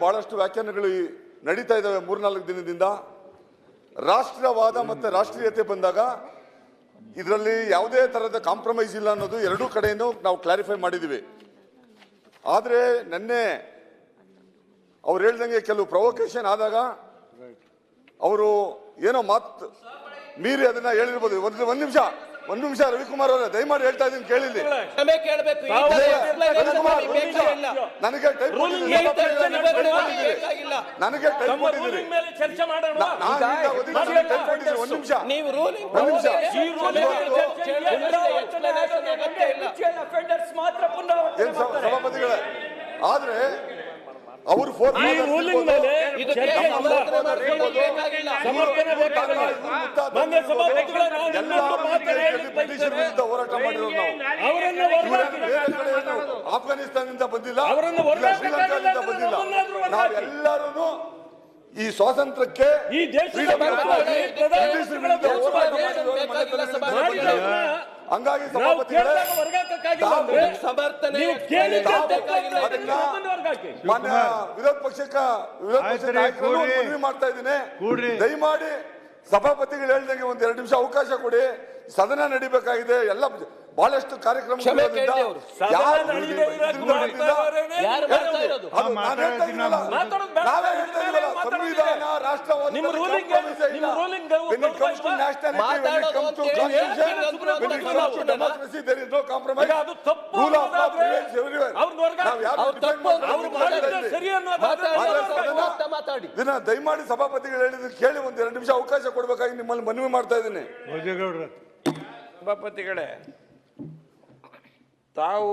ಬಹಳಷ್ಟು ವ್ಯಾಖ್ಯಾನಗಳು ನಡೀತಾ ಇದ್ದಾವೆ ಮೂರ್ನಾಲ್ಕು ದಿನದಿಂದ. ರಾಷ್ಟ್ರವಾದ ಮತ್ತೆ ರಾಷ್ಟ್ರೀಯತೆ ಬಂದಾಗ ಇದರಲ್ಲಿ ಯಾವುದೇ ತರಹದ ಕಾಂಪ್ರಮೈಸ್ ಇಲ್ಲ ಅನ್ನೋದು ಎರಡೂ ಕಡೆಯೂ ನಾವು ಕ್ಲಾರಿಫೈ ಮಾಡಿದ್ದೀವಿ. ಆದರೆ ನಿನ್ನೆ ಅವ್ರು ಹೇಳ್ದಂಗೆ ಕೆಲವು ಪ್ರೊವೊಕೇಶನ್ ಆದಾಗ ಅವರು ಏನೋ ಮಾತು ಮೀರಿ ಅದನ್ನ ಹೇಳಿರ್ಬೋದು. ಒಂದು ಒಂದು ನಿಮಿಷ. ಒಂದು ನಿಮಿಷ ರವಿಕುಮಾರ್ ಅವರೇ ದಯಮಾಡಿ ಹೇಳ್ತಾ ಇದ್ದೀನಿ ಕೇಳಿಲ್ಲಿ. ಕ್ಷಮೆ ಕೇಳಬೇಕು. ನನಗೆ ಟೈಪ್ ನನಗೆ ಟೈಪ್ ಕೊಟ್ಟಿದ್ದೀರಿ. ಟೈಪ್ ಕೊಟ್ಟಿದ್ದೀರಿ. ಚರ್ಚೆ ಮಾಡೋಣ. ಟೈಪ್ ಒಂದು ನಿಮಿಷ. ನೀವು ರೂಲಿಂಗ್ ಒಂದು ನಿಮಿಷ. ಈ ರೂಲಿಂಗ್ ಮೇಲೆ ಚರ್ಚೆ ಇಲ್ಲ. explanation ಅಗತ್ಯ ಇಲ್ಲ. ಮಾತ್ರ ಏನ್ ಪುನರಾವರ್ತನೆ ಸಭ- ಮಾಡ್ತಾರೆ. ಸಭಾಪತಿಗಳೇ ಆದ್ರೆ ಅವರು ಫೋರ್ತ್ ಈ ರೂಲಿಂಗ್ ಮೇಲೆ ಇದಕ್ಕೆ ಚರ್ಚೆ ಇಲ್ಲ. ಸಮರ್ಥನೆ ಬೇಕಾಗಿಲ್ಲ. ಸಮರ್ಥನೆ ಬೇಕಾಗಿಲ್ಲ. ಮಾನ್ಯ ಸಭಾಪತಿಗಳೇ ನಾವು ಇನ್ನೊಂದು ಮಾತು ಹೇಳಲಿಕ್ಕೆ ಬ್ರಿಟಿಷರ ವಿರುದ್ಧ ಹೋರಾಟ ಮಾಡಿರೋರು ನಾವು. ಅವರನ್ನು ಆಫ್ಘಾನಿಸ್ತಾನದಿಂದ ಬಂದಿಲ್ಲ. ಅವರನ್ನು ಶ್ರೀಲಂಕಾದಿಂದ ಬಂದಿಲ್ಲ. ನಾವೆಲ್ಲರೂ ಈ ಸ್ವಾತಂತ್ರ್ಯಕ್ಕೆ ಈ ದೇಶದ. ಹಂಗಾಗಿ ಸಭಾಪತಿಗಳೇ ನೀವು ಕೇಳಿದ್ದೆ ಅದನ್ನ ಮಾನ್ಯ ವಿರೋಧ ಪಕ್ಷಕ್ಕ ವಿರೋಧ ಪಕ್ಷದ ರೀ, ಕೂಡ್ರಿ. ಮನವಿ ಮಾಡ್ತಾ ಇದ್ದೀನಿ. ಕೂಡ್ರಿ. ದಯಮಾಡಿ ಸಭಾಪತಿಗಳು ಹೇಳ್ದಂಗೆ ಒಂದ್ ಎರಡು ನಿಮಿಷ ಅವಕಾಶ ಕೊಡಿ. ಸದನ ನಡಿಬೇಕಾಗಿದೆ. ಎಲ್ಲ ಬಹಳಷ್ಟು ಕಾರ್ಯಕ್ರಮ ಕ್ಷಮೆ ಅವ್ರು. ಸದನ ನಡೀದೇ ಮಾಡ್ತಾ? ಇರೋರೇನೆ ಯಾರು ಮಾಡ್ತಾ ಇರೋದು? ಮಾತಾಡೋದು ಬೇಡ. ಸಂವಿಧಾನ ರಾಷ್ಟ್ರವಾದ ನಿಮ್ಮ ruling ನಿಮ್ಮ ruling ಗೆ ಗೌರವ ಮಾತಾಡೋದು constitution, ಮಾತಾಡಿ. ಇದನ್ನ ದಯಮಾಡಿ ಸಭಾಪತಿಗಳು ಹೇಳಿದ್ರು ಕೇಳಿ ಒಂದ್ ಎರಡು ನಿಮಿಷ ಅವಕಾಶ ಕೊಡ್ಬೇಕಾಗಿ ನಿಮ್ಮಲ್ಲಿ ಮನವಿ ಮಾಡ್ತಾ ಇದ್ದೀನಿ. ಸಭಾಪತಿಗಳೇ ತಾವು